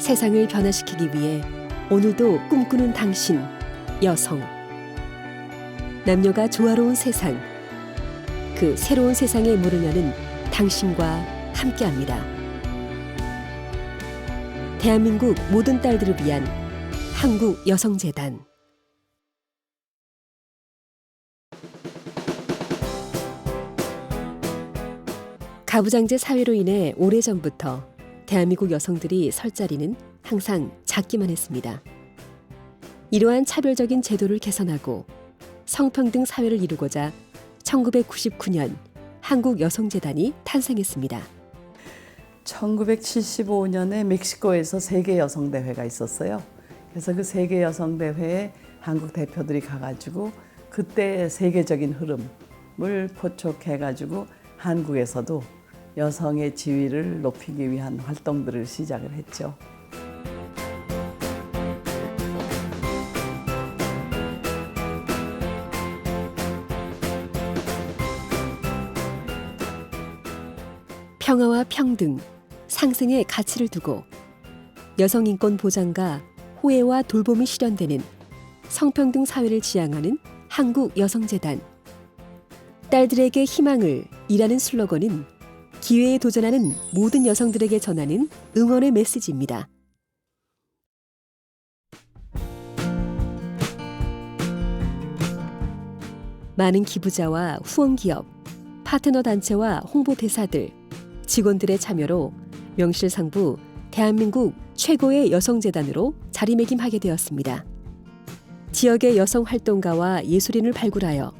세상을 변화시키기 위해 오늘도 꿈꾸는 당신, 여성. 남녀가 조화로운 세상. 그 새로운 세상의 문을 여는 당신과 함께합니다. 대한민국 모든 딸들을 위한 한국 여성재단. 가부장제 사회로 인해 오래전부터 대한민국 여성들이 설 자리는 항상 작기만 했습니다. 이러한 차별적인 제도를 개선하고 성평등 사회를 이루고자 1999년 한국여성재단이 탄생했습니다. 1975년에 멕시코에서 세계 여성 대회가 있었어요. 그래서 그 세계 여성 대회에 한국 대표들이 가가지고 그때 세계적인 흐름을 포촉해가지고 한국에서도 여성의 지위를 높이기 위한 활동들을 시작을 했죠. 평화와 평등, 상승의 가치를 두고 여성 인권 보장과 호혜와 돌봄이 실현되는 성평등 사회를 지향하는 한국 여성재단. 딸들에게 희망을 이라는 슬로건은 기회에 도전하는 모든 여성들에게 전하는 응원의 메시지입니다. 많은 기부자와 후원 기업, 파트너 단체와 홍보 대사들, 직원들의 참여로 명실상부 대한민국 최고의 여성재단으로 자리매김하게 되었습니다. 지역의 여성 활동가와 예술인을 발굴하여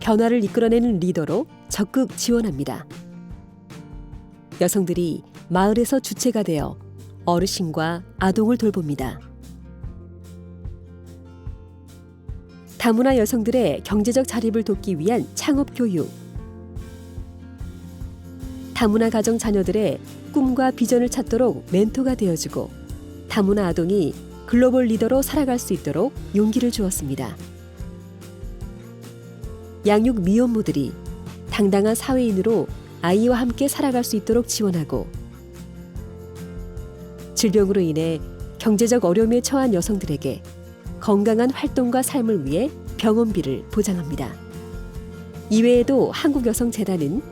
변화를 이끌어내는 리더로 적극 지원합니다. 여성들이 마을에서 주체가 되어 어르신과 아동을 돌봅니다. 다문화 여성들의 경제적 자립을 돕기 위한 창업 교육, 다문화 가정 자녀들의 꿈과 비전을 찾도록 멘토가 되어주고 다문화 아동이 글로벌 리더로 살아갈 수 있도록 용기를 주었습니다. 양육 미혼모들이 당당한 사회인으로 아이와 함께 살아갈 수 있도록 지원하고 질병으로 인해 경제적 어려움에 처한 여성들에게 건강한 활동과 삶을 위해 병원비를 보장합니다. 이외에도 한국여성재단은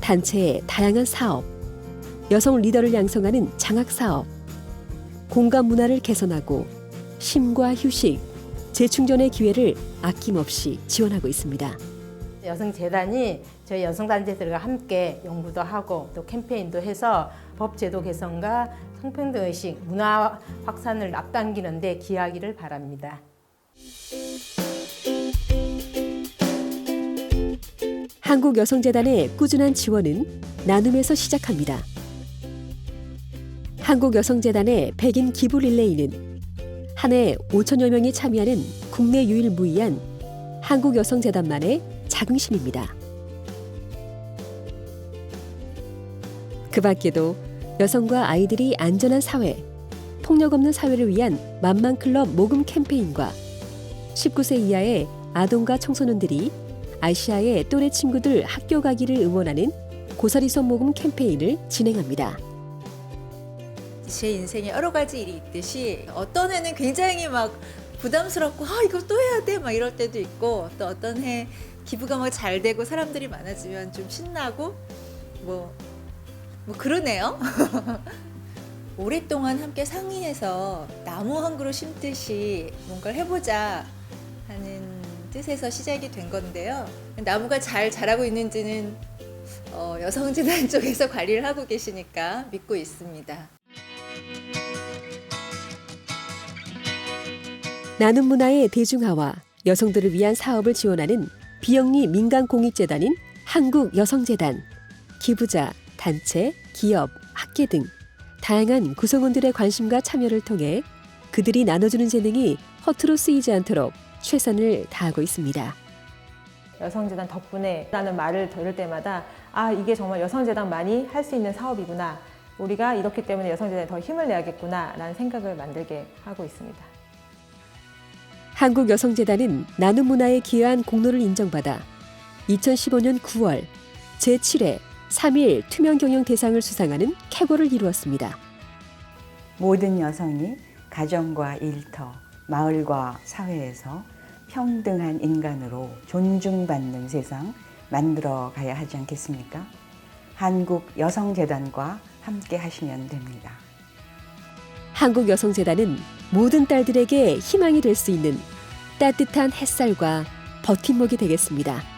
단체의 다양한 사업, 여성 리더를 양성하는 장학 사업, 공간 문화를 개선하고 쉼과 휴식, 재충전의 기회를 아낌없이 지원하고 있습니다. 여성재단이 저희 여성단체들과 함께 연구도 하고 또 캠페인도 해서 법 제도 개선과 성평등의식, 문화 확산을 앞당기는 데 기하기를 바랍니다. 한국여성재단의 꾸준한 지원은 나눔에서 시작합니다. 한국여성재단의 백인 기부 릴레이는 한 해 5천여 명이 참여하는 국내 유일무이한 한국여성재단만의 자긍심입니다. 그 밖에도 여성과 아이들이 안전한 사회, 폭력 없는 사회를 위한 만만클럽 모금 캠페인과 19세 이하의 아동과 청소년들이 아시아의 또래 친구들 학교 가기를 응원하는 고사리선 모금 캠페인을 진행합니다. 제 인생에 여러 가지 일이 있듯이 어떤 해는 굉장히 막 부담스럽고 아 이거 또 해야 돼 막 이럴 때도 있고 또 어떤 해 기부가 막 잘 되고 사람들이 많아지면 좀 신나고 뭐, 뭐 그러네요. 오랫동안 함께 상의해서 나무 한 그루 심듯이 뭔가를 해보자 하는 뜻에서 시작이 된 건데요. 나무가 잘 자라고 있는지는 어, 여성재단 쪽에서 관리를 하고 계시니까 믿고 있습니다. 나눔 문화의 대중화와 여성들을 위한 사업을 지원하는 비영리 민간 공익재단인 한국여성재단, 기부자, 단체, 기업, 학계 등 다양한 구성원들의 관심과 참여를 통해 그들이 나눠주는 재능이 허투루 쓰이지 않도록 최선을 다하고 있습니다. 여성재단 덕분에 라는 말을 들을 때마다 아 이게 정말 여성재단만이 할 수 있는 사업이구나 우리가 이렇기 때문에 여성재단에 더 힘을 내야겠구나 라는 생각을 만들게 하고 있습니다. 한국여성재단은 나눔 문화에 기여한 공로를 인정받아 2015년 9월 제7회 3일 투명 경영 대상을 수상하는 쾌거를 이루었습니다. 모든 여성이 가정과 일터, 마을과 사회에서 평등한 인간으로 존중받는 세상 만들어 가야 하지 않겠습니까? 한국 여성재단과 함께 하시면 됩니다. 한국여성재단은 모든 딸들에게 희망이 될 수 있는 따뜻한 햇살과 버팀목이 되겠습니다.